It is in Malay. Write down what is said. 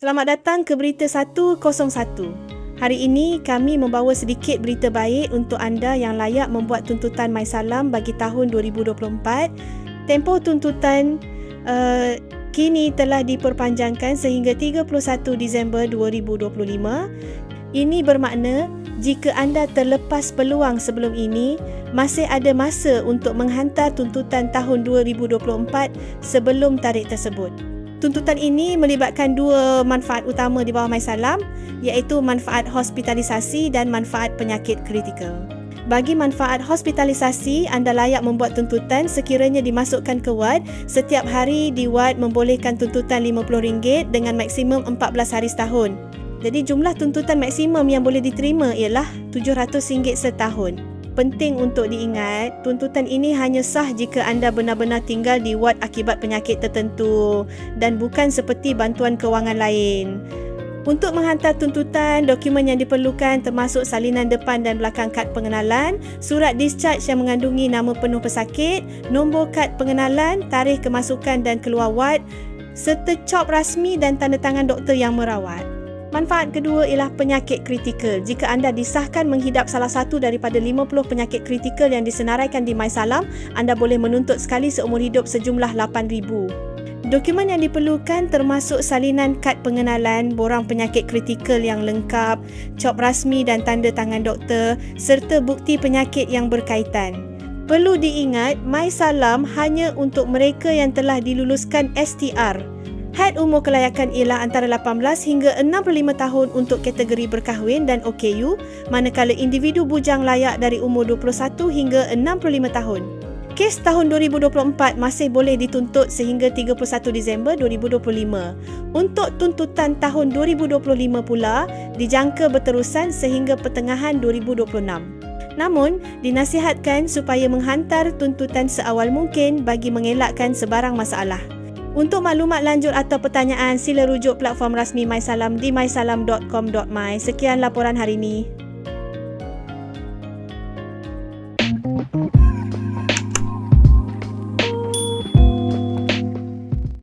Selamat datang ke Berita 101. Hari ini kami membawa sedikit berita baik untuk anda yang layak membuat tuntutan MySalam bagi tahun 2024. Tempoh tuntutan uh, kini telah diperpanjangkan sehingga 31 Disember 2025. Ini bermakna jika anda terlepas peluang sebelum ini, masih ada masa untuk menghantar tuntutan tahun 2024 sebelum tarikh tersebut. Tuntutan ini melibatkan dua manfaat utama di bawah MySalam iaitu manfaat hospitalisasi dan manfaat penyakit kritikal. Bagi manfaat hospitalisasi, anda layak membuat tuntutan sekiranya dimasukkan ke wad. Setiap hari di wad membolehkan tuntutan RM50 dengan maksimum 14 hari setahun. Jadi jumlah tuntutan maksimum yang boleh diterima ialah RM700 setahun penting untuk diingat, tuntutan ini hanya sah jika anda benar-benar tinggal di wad akibat penyakit tertentu dan bukan seperti bantuan kewangan lain. Untuk menghantar tuntutan, dokumen yang diperlukan termasuk salinan depan dan belakang kad pengenalan, surat discharge yang mengandungi nama penuh pesakit, nombor kad pengenalan, tarikh kemasukan dan keluar wad, serta cop rasmi dan tanda tangan doktor yang merawat. Manfaat kedua ialah penyakit kritikal. Jika anda disahkan menghidap salah satu daripada 50 penyakit kritikal yang disenaraikan di MySalam, anda boleh menuntut sekali seumur hidup sejumlah RM8,000. Dokumen yang diperlukan termasuk salinan kad pengenalan, borang penyakit kritikal yang lengkap, cop rasmi dan tanda tangan doktor serta bukti penyakit yang berkaitan. Perlu diingat, MySalam hanya untuk mereka yang telah diluluskan STR Had umur kelayakan ialah antara 18 hingga 65 tahun untuk kategori berkahwin dan OKU, manakala individu bujang layak dari umur 21 hingga 65 tahun. Kes tahun 2024 masih boleh dituntut sehingga 31 Disember 2025. Untuk tuntutan tahun 2025 pula dijangka berterusan sehingga pertengahan 2026. Namun, dinasihatkan supaya menghantar tuntutan seawal mungkin bagi mengelakkan sebarang masalah. Untuk maklumat lanjut atau pertanyaan, sila rujuk platform rasmi MySalam di mysalam.com.my. Sekian laporan hari ini.